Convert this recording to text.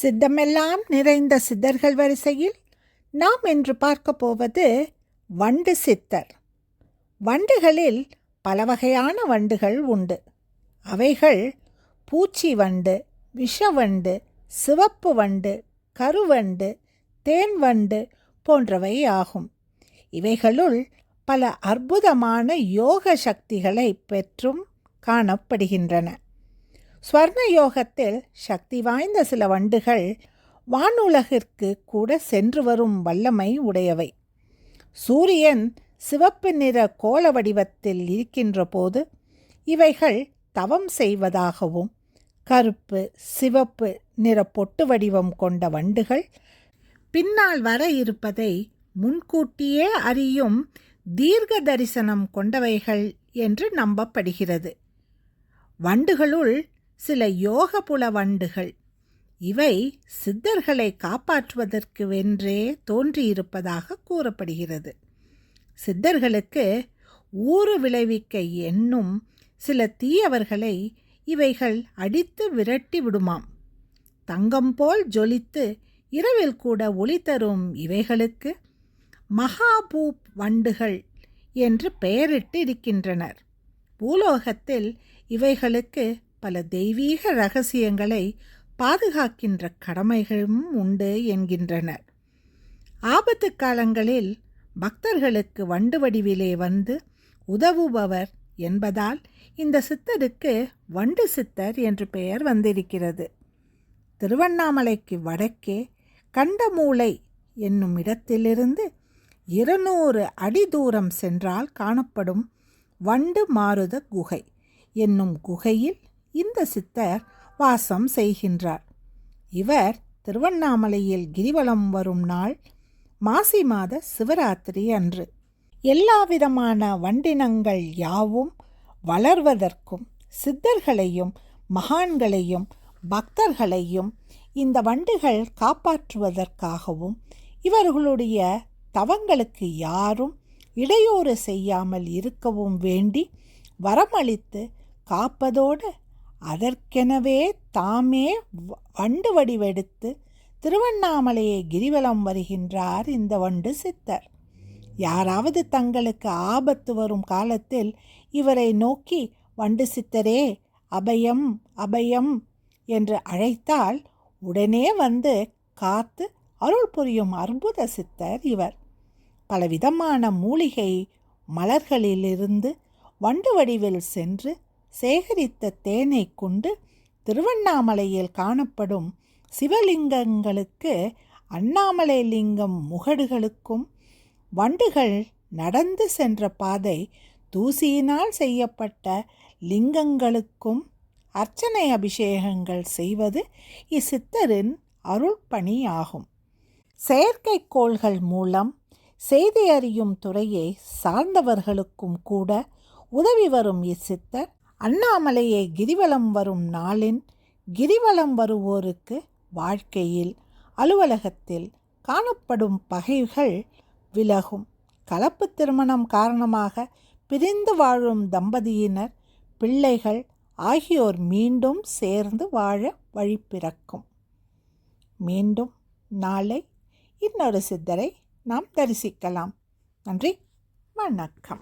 சித்தமெல்லாம் நிறைந்த சித்தர்கள் வரிசையில் நாம் இன்று பார்க்க போவது வண்டு சித்தர். வண்டுகளில் பல வகையான வண்டுகள் உண்டு. அவைகள் பூச்சி வண்டு விஷவண்டு சிவப்பு வண்டு கருவண்டு தேன் வண்டு போன்றவை ஆகும். இவைகளுள் பல அற்புதமான யோக சக்திகளை பெற்றும் காணப்படுகின்றன. ஸ்வர்ண யோகத்தில் சக்தி வாய்ந்த சில வண்டுகள் வானுலகிற்கு கூட சென்று வரும் வல்லமை உடையவை. சூரியன் சிவப்பு நிற கோள வடிவத்தில் இருக்கின்ற போது இவைகள் தவம் செய்வதாகவும் கருப்பு சிவப்பு நிற பொட்டு வடிவம் கொண்ட வண்டுகள் பின்னால் வர இருப்பதை முன்கூட்டியே அறியும் தீர்க்க தரிசனம் கொண்டவைகள் என்று நம்பப்படுகிறது. வண்டுகளுள் சில யோகபுல வண்டுகள் இவை சித்தர்களை காப்பாற்றுவதற்கு வென்றே தோன்றியிருப்பதாக கூறப்படுகிறது. சித்தர்களுக்கு ஊறு விளைவிக்க எண்ணும் சில தீயவர்களை இவைகள் அடித்து விரட்டி விடுமாம். தங்கம் போல் ஜொலித்து இரவில் கூட ஒளி தரும் இவைகளுக்கு மகாபூப் வண்டுகள் என்று பெயரிட்டு இருக்கின்றனர். பூலோகத்தில் இவைகளுக்கு பல தெய்வீக ரகசியங்களை பாதுகாக்கின்ற கடமைகளும் உண்டு என்கின்றனர் ஆபத்து காலங்களில் பக்தர்களுக்கு வண்டு வடிவிலே வந்து உதவுபவர் என்பதால் இந்த சித்தருக்கு வண்டு சித்தர் என்று பெயர் வந்திருக்கிறது. திருவண்ணாமலைக்கு வடக்கே கண்டமூலை என்னும் இடத்திலிருந்து இருநூறு அடி தூரம் சென்றால் காணப்படும் வண்டு மாருத குகை என்னும் குகையில் இந்த சித்தர் வாசம் செய்கின்றார். இவர் திருவண்ணாமலையில் கிரிவலம் வரும் நாள் மாசி மாத சிவராத்திரி அன்று. எல்லாவிதமான வண்டினங்கள் யாவும் வளர்வதற்கும் சித்தர்களையும் மகான்களையும் பக்தர்களையும் இந்த வண்டுகள் காப்பாற்றுவதற்காகவும் இவர்களுடைய தவங்களுக்கு யாரும் இடையூறு செய்யாமல் இருக்கவும் வேண்டி வரமளித்து காப்பதோடு அதற்கெனவே தாமே வண்டு வடிவெடுத்து திருவண்ணாமலையை கிரிவலம் வருகின்றார் இந்த வண்டு சித்தர். யாராவது தங்களுக்கு ஆபத்து வரும் காலத்தில் இவரை நோக்கி வண்டு சித்தரே அபயம் அபயம் என்று அழைத்தால் உடனே வந்து காத்து அருள் புரியும் அற்புத சித்தர் இவர். பலவிதமான மூலிகை மலர்களிலிருந்து வண்டு வடிவில் சென்று சேகரித்த தேனை கொண்டு திருவண்ணாமலையில் காணப்படும் சிவலிங்கங்களுக்கு அண்ணாமலை லிங்கம் முகடுகளுக்கும் வண்டுகள் நடந்து சென்ற பாதை தூசியினால் செய்யப்பட்ட லிங்கங்களுக்கும் அர்ச்சனை அபிஷேகங்கள் செய்வது இச்சித்தரின் அருள்பணியாகும். செயற்கைக்கோள்கள் மூலம் செய்தி அறியும் துறையை சார்ந்தவர்களுக்கும் கூட உதவி வரும் இச்சித்தர் அண்ணாமலையே கிரிவலம் வரும் நாளின் கிரிவலம் வருவோருக்கு வாழ்க்கையில் அலுவலகத்தில் காணப்படும் பகைகள் விலகும். கலப்பு திருமணம் காரணமாக பிரிந்து வாழும் தம்பதியினர் பிள்ளைகள் ஆகியோர் மீண்டும் சேர்ந்து வாழ வழி பிறக்கும். மீண்டும் நாளை இன்னொரு சித்தரை நாம் தரிசிக்கலாம். நன்றி வணக்கம்.